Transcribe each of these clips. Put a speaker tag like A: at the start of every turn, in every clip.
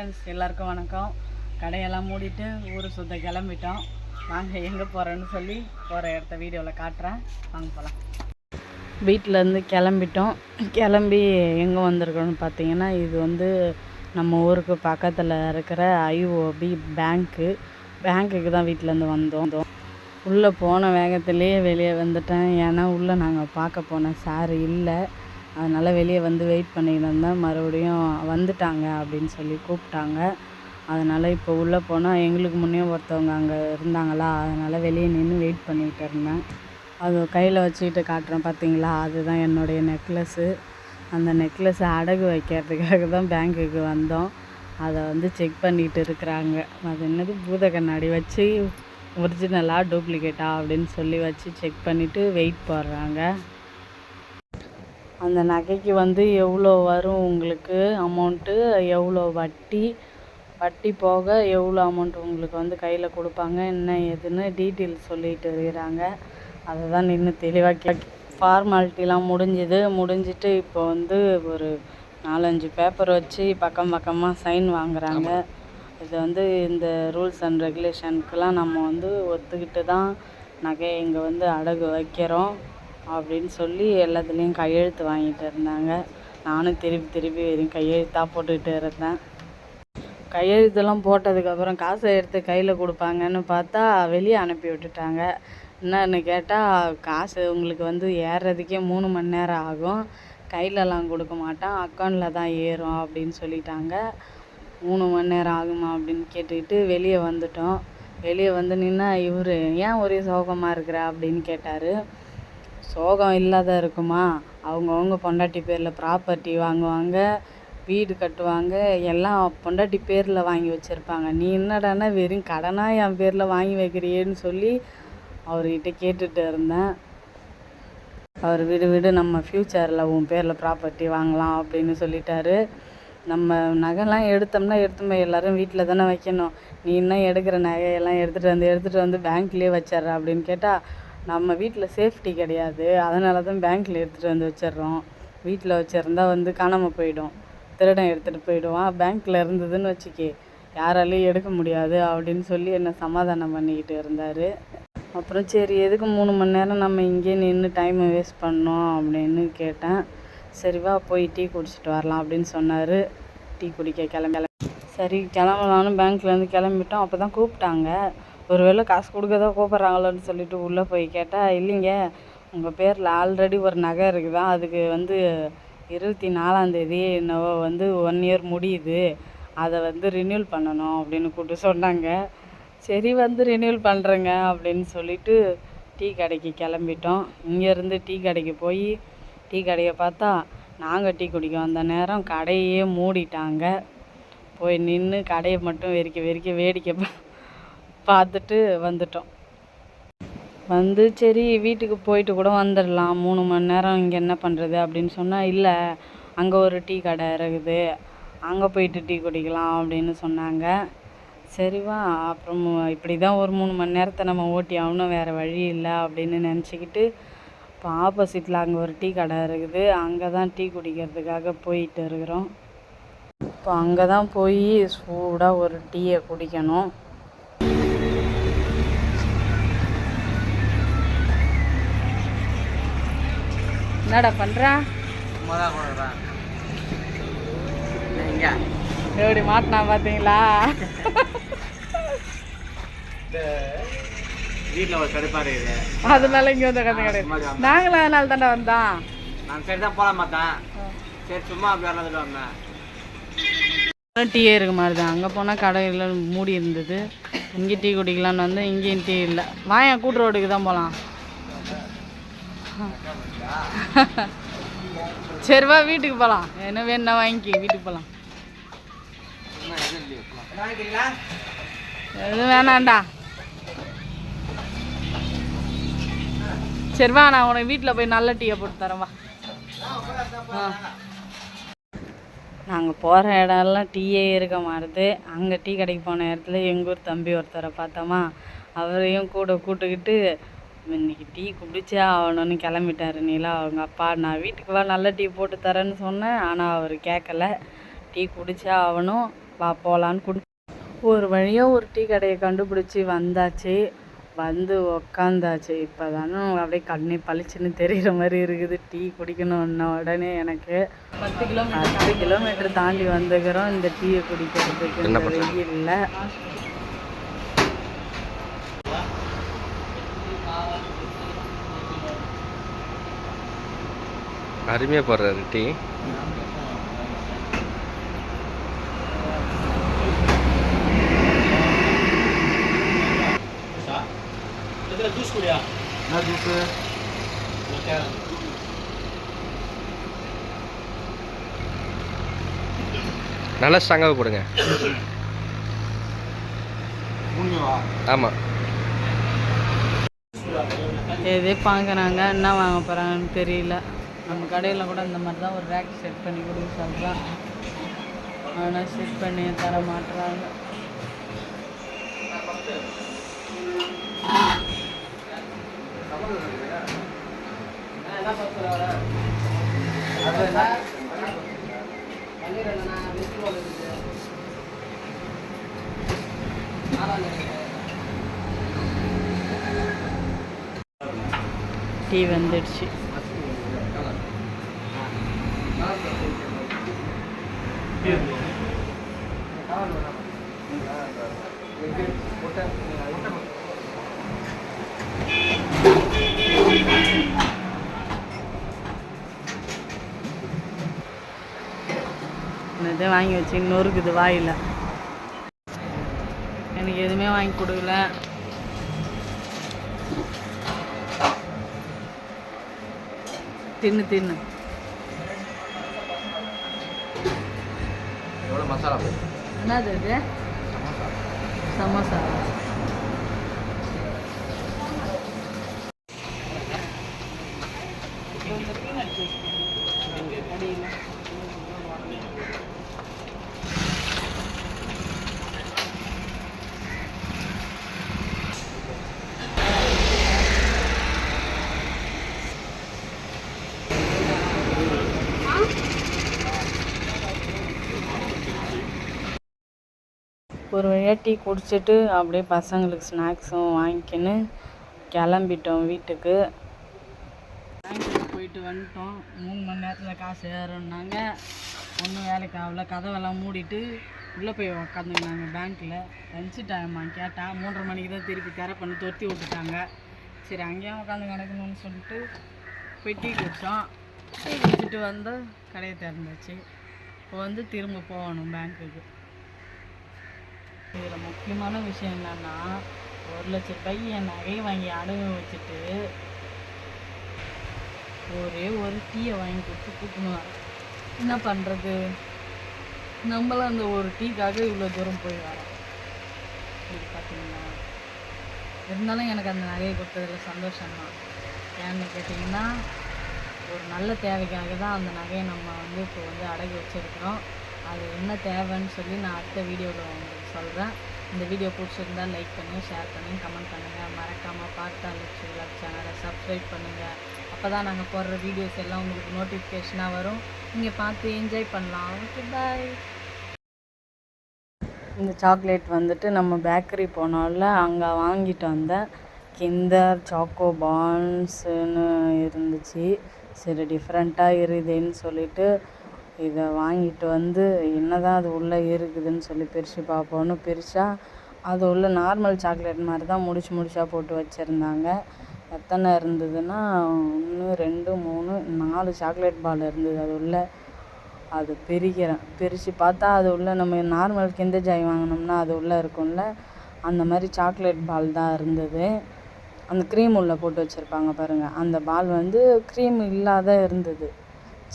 A: Friends எல்லாருக்கும் வணக்கம். கடையெல்லாம் மூடிட்டு ஊர் சுத்த கிளம்பிட்டோம். வாங்க எங்கே போகிறோன்னு சொல்லி போகிற இடத்த வீடியோவில் காட்டுறேன். வாங்க போகலாம் வீட்டிலேருந்து கிளம்பிட்டோம். கிளம்பி எங்கே வந்திருக்கோம்னு பார்த்தீங்கன்னா இது வந்து நம்ம ஊருக்கு பக்கத்தில் இருக்கிற ஐஓபி பேங்க்கு பேங்க்குக்கு தான் வீட்டிலேருந்து வந்தோம். உள்ளே போன வேகத்திலேயே வெளியே வந்துட்டேன். ஏன்னா உள்ளே நாங்கள் பார்க்க போன சார் இல்லை. அதனால் வெளியே வந்து வெயிட் பண்ணிக்கிட்டு இருந்தேன் மறுபடியும் வந்துட்டாங்க அப்படின்னு சொல்லி கூப்பிட்டாங்க. அதனால் இப்போ உள்ளே போனால் எங்களுக்கு முன்னே ஒருத்தவங்க அங்கே இருந்தாங்களா? அதனால் வெளியே நின்று வெயிட் பண்ணிகிட்டு இருந்தேன். அது கையில் வச்சுக்கிட்டு காட்டுறேன் பார்த்தீங்களா அதுதான் என்னுடைய நெக்லஸ்ஸு அந்த நெக்லஸை அடகு வைக்கிறதுக்காக தான் பேங்க்குக்கு வந்தோம். அதை வந்து செக் பண்ணிகிட்டு இருக்கிறாங்க. அது என்னது? பூத கண்ணாடி வச்சு ஒரிஜினலாக டூப்ளிகேட்டா அப்படின்னு சொல்லி வச்சு செக் பண்ணிவிட்டு வெயிட் போடுறாங்க. அந்த நகைக்கு வந்து எவ்வளோ வரும் உங்களுக்கு? அமௌண்ட்டு எவ்வளோ வட்டி? வட்டி போக எவ்வளோ அமௌண்ட் உங்களுக்கு வந்து கையில் கொடுப்பாங்க? என்ன ஏதுன்னு டீட்டெயில் சொல்லிட்டு இருக்கிறாங்க. அதை தான் நின்று தெளிவாக ஃபார்மாலிட்டிலாம் முடிஞ்சுது. முடிஞ்சிட்டு இப்போ வந்து ஒரு நாலஞ்சு பேப்பர் வச்சு பக்கம் பக்கமாக சைன் வாங்குறாங்க. இது வந்து இந்த ரூல்ஸ் அண்ட் ரெகுலேஷனுக்கெலாம் நம்ம வந்து ஒத்துக்கிட்டு தான் நகையை இங்கே வந்து அடகு வைக்கிறோம். அப்படின்னு சொல்லி எல்லாத்துலேயும் கையெழுத்து வாங்கிட்டு இருந்தாங்க. நானும் திருப்பி திருப்பி வெறும் கையெழுத்தாக போட்டுக்கிட்டு இருந்தேன். கையெழுத்தெல்லாம் போட்டதுக்கப்புறம் காசை எடுத்து கையில் கொடுப்பாங்கன்னு பார்த்தா வெளியே அனுப்பி விட்டுட்டாங்க. என்னன்னு கேட்டால் காசு உங்களுக்கு வந்து ஏறுறதுக்கே மூணு மணி நேரம் ஆகும். கையிலலாம் கொடுக்க மாட்டான். அக்கௌண்ட்டில் தான் ஏறும் அப்படின்னு சொல்லிட்டாங்க. மூணு மணி நேரம் ஆகுமா அப்படின்னு கேட்டுக்கிட்டு வெளியே வந்துட்டோம். வெளியே வந்து நின்னா இவர் ஏன் ஒரே சோகமாக இருக்கிற அப்படின்னு கேட்டார். சோகம் இல்லாத இருக்குமா? அவங்கவுங்க பொண்டாட்டி பேரில் ப்ராப்பர்ட்டி வாங்குவாங்க வீடு கட்டுவாங்க எல்லாம் பொண்டாட்டி பேரில் வாங்கி வச்சுருப்பாங்க. நீ என்னடான்னா வெறும் கடனாக என் பேரில் வாங்கி வைக்கிறியேன்னு சொல்லி அவர்கிட்ட கேட்டுட்டு இருந்தேன். அவர் விடு விடு நம்ம ஃப்யூச்சரில் உன் பேரில் ப்ராப்பர்ட்டி வாங்கலாம் அப்படின்னு சொல்லிட்டாரு. நம்ம நகைலாம் எடுத்தோம்னா எடுத்துமே எல்லோரும் வீட்டில் தானே வைக்கணும். நீ என்ன எடுக்கிற நகையெல்லாம் எடுத்துகிட்டு வந்து எடுத்துகிட்டு வந்து பேங்க்லேயே வச்சிட்ற அப்படின்னு கேட்டால் நம்ம வீட்டில் சேஃப்டி கிடையாது. அதனால தான் பேங்க்கில் எடுத்துகிட்டு வந்து வச்சிடுறோம். வீட்டில் வச்சுருந்தா வந்து காணாமல் போயிடும். திருடன் எடுத்துகிட்டு போயிடுவான். பேங்க்கில் இருந்ததுன்னு வச்சுக்கே யாராலையும் எடுக்க முடியாது அப்படின்னு சொல்லி என்னை சமாதானம் பண்ணிக்கிட்டு இருந்தார். அப்புறம் சரி எதுக்கு மூணு மணி நேரம் நம்ம இங்கேயே நின்று டைமை வேஸ்ட் பண்ணோம் அப்படின்னு கேட்டேன். சரிவா போய் டீ குடிச்சிட்டு வரலாம் அப்படின்னு சொன்னார். டீ குடிக்க கிளம்பி சரி கிளம்பலான்னு பேங்க்லேருந்து கிளம்பிட்டோம். அப்போ தான் கூப்பிட்டாங்க. ஒருவேளை காசு கொடுக்க தான் கூப்பிட்றாங்களோன்னு சொல்லிட்டு உள்ளே போய் கேட்டால் இல்லைங்க உங்கள் பேரில் ஆல்ரெடி ஒரு நகை இருக்குதா? அதுக்கு வந்து இருபத்தி நாலாந்தேதி என்னவோ வந்து ஒன் இயர் முடியுது. அதை வந்து ரினியூல் பண்ணணும் அப்படின்னு கூப்பிட்டு சொன்னாங்க. சரி வந்து ரினியூல் பண்ணுறேங்க அப்படின்னு சொல்லிட்டு டீ கடைக்கு கிளம்பிட்டோம். இங்கேருந்து டீ கடைக்கு போய் டீ கடையை பார்த்தா நாங்கள் டீ குடிக்க வந்த நேரம் கடையே மூடிட்டாங்க. போய் நின்று கடையை மட்டும் வெறிக்க வெறிக்க வேடிக்கை பார்த்துட்டு வந்துட்டோம். வந்து சரி வீட்டுக்கு போயிட்டு கூட வந்துடலாம் மூணு மணி நேரம் இங்கே என்ன பண்ணுறது அப்படின்னு சொன்னால் இல்லை அங்கே ஒரு டீ கடை இருக்குது. அங்கே போயிட்டு டீ குடிக்கலாம் அப்படின்னு சொன்னாங்க. சரிவா அப்புறம் இப்படி தான் ஒரு மூணு மணி நேரத்தை நம்ம ஓட்டி ஆகணும். வேறு வழி இல்லை அப்படின்னு நினச்சிக்கிட்டு இப்போ ஆப்போசிட்டில் அங்கே ஒரு டீ கடை இருக்குது. அங்கே தான் டீ குடிக்கிறதுக்காக போயிட்டு இருக்கிறோம். இப்போ அங்கே தான் போய் சூடாக ஒரு டீயை குடிக்கணும். என்னடா
B: எங்க
A: எப்படி மாட்டினா
B: வீட்டில் ஒரு இருக்குது
A: அதனால இங்கே வந்து கதை கிடையாது நாங்களும் அதனால தாண்டா வந்தோம்.
B: நான் சரி தான் போகலாம் பார்த்தேன். சரி சும்மா அப்படி வந்தேன்.
A: டீயே இருக்க மாதிரி தான் அங்கே போனால் கடையில் மூடி இருந்தது. இங்கே டீ குடிக்கலான்னு வந்து இங்கேயும் டீ இல்லை. வாயன் கூட்டு ரோடுக்கு தான் போகலாம் சரி வா வீட்டுக்கு போகலாம் என்ன வேணா வாங்கி வீட்டுக்கு போகலாம் எதுவும் வேணாம்டா. சரிவா நான் உனக்கு வீட்டில் போய் நல்ல டீயை போட்டு தரேன் வா. ஆ நாங்கள் போகிற இடம்லாம் டீயே இருக்க மாட்டுது. அங்கே டீ கடைக்கு போன இடத்துல எங்கள் ஊர் தம்பி ஒருத்தரை பார்த்தோமா. அவரையும் கூட கூட்டுக்கிட்டு இன்னைக்கு டீ குடிச்சே ஆகணும்னு கிளம்பிட்டாரு நீலா. அவங்க அப்பா நான் வீட்டுக்கு வா நல்ல டீ போட்டு தரேன்னு சொன்னேன். ஆனால் அவர் கேட்கல டீ குடிச்சே ஆகணும். வா போகலான்னு குடி ஒரு வழியாக ஒரு டீ கடையை கண்டுபிடிச்சி வந்தாச்சு. வந்து உக்காந்தாச்சு. இப்போ தானே அப்படியே கண்ணே பளிச்சுன்னு தெரிகிற மாதிரி இருக்குது. டீ குடிக்கணுன்ன உடனே எனக்கு பத்து கிலோமீட்டர் பத்து கிலோமீட்டர் தாண்டி வந்துக்கிறோம். இந்த டீயை குடிக்கிறதுக்கு இந்த? வெயில்ல
C: அருமையாக போடுறாரு டீ.
B: என்ன ஜூஸு
C: நல்லா ஸ்ட்ராங்காக போடுங்க। ஆமாம்
A: எதே பார்க்குறாங்க என்ன வாங்க போகிறாங்கன்னு தெரியல. நம்ம கடையில் கூட இந்த மாதிரி தான் ஒரு ரேக் செட் பண்ணி கொடுக்க சொல்கிறான் ஆனால் செட் பண்ணி தர மாட்டுறாங்க டீ வந்துடுச்சு. இதை வாங்கி வச்சு நொறுக்குது வாயில். எனக்கு எதுவுமே வாங்கி கொடுக்கல. தின்னு தின்னு.
B: எவ்வளோ மசாலா?
A: என்னது இது? சமோசா. ஒரு வழியாக டீ குடிச்சிட்டு அப்படியே பசங்களுக்கு ஸ்நாக்ஸும் வாங்கிக்கின்னு கிளம்பிட்டோம் வீட்டுக்கு. பேங்க்குக்கு போயிட்டு வந்துட்டோம். மூணு மணி நேரத்தில் காசு ஏறோன்னாங்க ஒன்றும் வேலைக்கு ஆகல. கதவெல்லாம் மூடிட்டு உள்ளே போய் உக்காந்துக்கினாங்க பேங்க்கில் லஞ்சு டைமா கேட்டால் மூன்றரை மணிக்கு தான் திருப்பி தர பண்ணி விட்டுட்டாங்க. சரி அங்கேயும் உட்காந்து கிடக்கணும்னு சொல்லிட்டு போய் டீ குடித்தோம் டீ குடிச்சிட்டு வந்து கடையை திறந்துச்சு. இப்போ வந்து திரும்ப போகணும் பேங்க்குக்கு இதில் முக்கியமான விஷயம் என்னன்னா ஒரு லட்ச ரூபாய்க்கு என் நகையை வாங்கி அடகு வச்சுட்டு ஒரே ஒரு டீயை வாங்கி கொடுத்து கூட்டணும் என்ன பண்ணுறது நம்மளும் அந்த ஒரு டீக்காக இவ்வளோ தூரம் போய் வரோம் இது பார்த்தீங்களா இருந்தாலும் எனக்கு அந்த நகையை கொடுத்ததில் சந்தோஷம்தான். ஏன்னு கேட்டிங்கன்னா ஒரு நல்ல தேவைக்காக தான் அந்த நகையை நம்ம வந்து இப்போ வந்து அடகு வச்சுருக்குறோம். அது என்ன தேவைன்னு சொல்லி நான் அடுத்த வீடியோவில் உங்களுக்கு சொல்கிறேன் இந்த வீடியோ பிடிச்சிருந்தா லைக் பண்ணி ஷேர் பண்ணி கமெண்ட் பண்ணுங்கள் மறக்காமல் பார்த்தா லட்சுமி விளாக் சேனலை சப்ஸ்கிரைப் பண்ணுங்கள் அப்போ தான் நாங்கள் போடுற வீடியோஸ் எல்லாம் உங்களுக்கு நோட்டிஃபிகேஷனாக வரும். நீங்கள் பார்த்து என்ஜாய் பண்ணலாம். ஓகே பாய் இந்த சாக்லேட் வந்துட்டு நம்ம பேக்கரி போனோம்ல அங்கே வாங்கிட்டு வந்தேன். கிண்டர் சாக்கோ பான்ஸுன்னு இருந்துச்சு. சரி டிஃப்ரெண்ட்டாக இருக்குதுன்னு சொல்லிட்டு இதை வாங்கிட்டு வந்து என்ன தான் அது உள்ளே இருக்குதுன்னு சொல்லி பிரித்து பார்ப்போன்னு பிரித்தா அது உள்ள நார்மல் சாக்லேட் மாதிரி தான் முடிச்சு முடிச்சா போட்டு வச்சுருந்தாங்க. எத்தனை இருந்ததுன்னா ஒன்று ரெண்டு மூணு நாலு சாக்லேட் பால் இருந்தது அது உள்ள. அது பிரிக்கிறேன். பிரித்து பார்த்தா அது உள்ள நம்ம நார்மல் கெந்த ஜாய் வாங்கினோம்னா அது உள்ளே இருக்கும்ல. அந்த மாதிரி சாக்லேட் பால் தான் இருந்தது. அந்த க்ரீம் உள்ளே போட்டு வச்சுருப்பாங்க பாருங்கள் அந்த பால் வந்து க்ரீம் இல்லாத இருந்தது.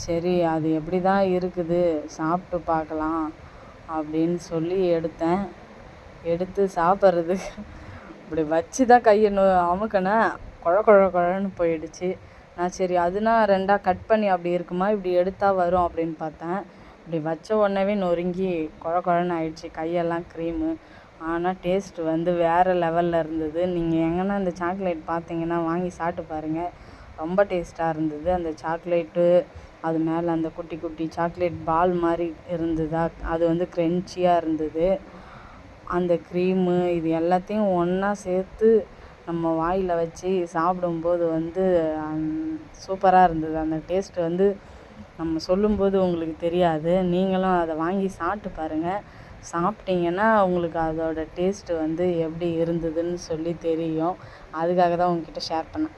A: சரி அது எப்படி தான் இருக்குது? சாப்பிட்டு பார்க்கலாம் அப்படின்னு சொல்லி எடுத்தேன். எடுத்து சாப்பிட்றதுக்கு இப்படி வச்சு தான் கையை நொ அமுக்கினேன் குழ குழ குழன்னு போயிடுச்சு. நான் சரி அதுனா ரெண்டாக கட் பண்ணி அப்படி இருக்குமா? இப்படி எடுத்தால் வரும் அப்படின்னு பார்த்தேன். இப்படி வச்ச உடனேவே நொறுங்கி குழ குழன்னு ஆயிடுச்சு. கையெல்லாம் க்ரீமு ஆனால் டேஸ்ட் வந்து வேறு லெவலில் இருந்தது. நீங்கள் எங்கன்னா அந்த சாக்லேட் பார்த்தீங்கன்னா வாங்கி சாப்பிட்டு பாருங்கள் ரொம்ப டேஸ்ட்டாக இருந்தது. அந்த சாக்லேட்டு அது மேலே அந்த குட்டி குட்டி சாக்லேட் பால் மாதிரி இருந்ததா அது வந்து க்ரன்ச்சியாக இருந்தது. அந்த க்ரீமு இது எல்லாத்தையும் ஒன்றா சேர்த்து நம்ம வாயில் வச்சு சாப்பிடும்போது வந்து சூப்பராக இருந்தது. அந்த டேஸ்ட் வந்து நம்ம சொல்லும்போது உங்களுக்கு தெரியாது. நீங்களும் அதை வாங்கி சாப்பிட்டு பாருங்கள் சாப்பிட்டீங்கன்னா உங்களுக்கு அதோட டேஸ்ட்டு வந்து எப்படி இருந்ததுன்னு சொல்லி தெரியும். அதுக்காக தான் உங்ககிட்ட ஷேர் பண்ணேன்.